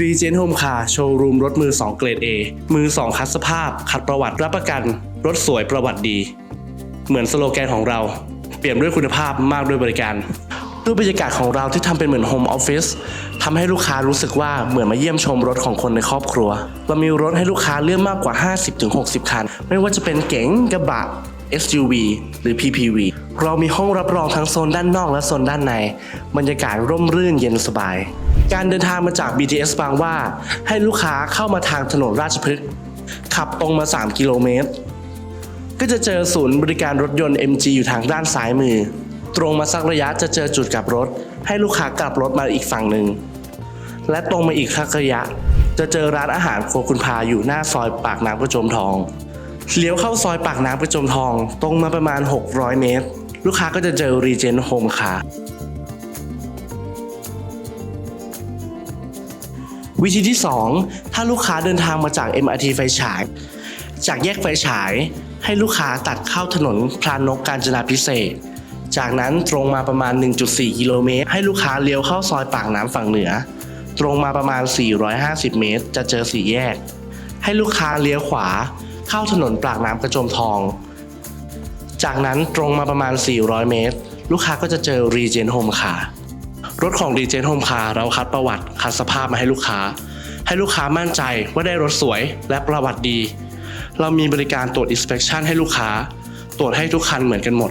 รีเจนโฮมคาโชว์รูมรถมือ 2 เกรด A มือ 2 คัดสภาพ คัดประวัติรับประกัน รถสวยประวัติดี เหมือนสโลแกนของเรา เปลี่ยนด้วยคุณภาพมากด้วยบริการด้วยบรรยากาศของเราที่ทำเป็นเหมือนโฮมออฟฟิศทำให้ลูกค้ารู้สึกว่าเหมือนมาเยี่ยมชมรถของคนในครอบครัว เรามีรถให้ลูกค้าเลือกมากกว่า 50-60 คัน ไม่ว่าจะเป็นเก๋งกระบะ SUV หรือ PPV เรามีห้องรับรองทั้งโซนด้านนอกและโซนด้านใน บรรยากาศร่มรื่นเย็นสบาย การเดินทางมาจาก BTS บางว่าให้ลูกค้าเข้ามาทางถนนราชพฤกษ์ขับตรงมา 3 กิโลเมตร ก็จะเจอศูนย์บริการรถยนต์ MG อยู่ทางด้านซ้ายมือ ตรงมาสักระยะจะเจอจุดกลับรถ ให้ลูกค้ากลับรถมาอีกฝั่งหนึ่ง และตรงมาอีกสักระยะ จะเจอร้านอาหารครัวคุณพาอยู่หน้าซอยปากน้ำกระโจมทองเลี้ยวเข้าซอยปากน้ำกระโจมทอง ตรงมาประมาณ 600 เมตร ลูกค้าก็จะเจอรีเจนโฮมคา วิธีที่ 2 ถ้าลูกค้าเดินทางมาจาก MRT ไฟฉาย จากแยกไฟฉาย ให้ลูกค้าตัดเข้าถนนพรานกกาญจนาพิเศษ จากนั้นตรงมาประมาณ 1.4 กิโลเมตร ให้ลูกค้าเลี้ยวเข้าซอยปากน้ำฝั่งเหนือ ตรงมาประมาณ 450 เมตร จะเจอสี่แยก ให้ลูกค้าเลี้ยวขวา เข้าถนนปากน้ำกระโจมทอง จากนั้นตรงมาประมาณ 400 เมตร ลูกค้าก็จะเจอรีเจนโฮมคา รถของดีเจนโฮมคาเราคัดประวัติคัดสภาพมาให้ลูกค้า ให้ลูกค้ามั่นใจว่าได้รถสวยและประวัติดี เรามีบริการตรวจ inspection ให้ลูกค้า ตรวจให้ทุกคันเหมือนกันหมด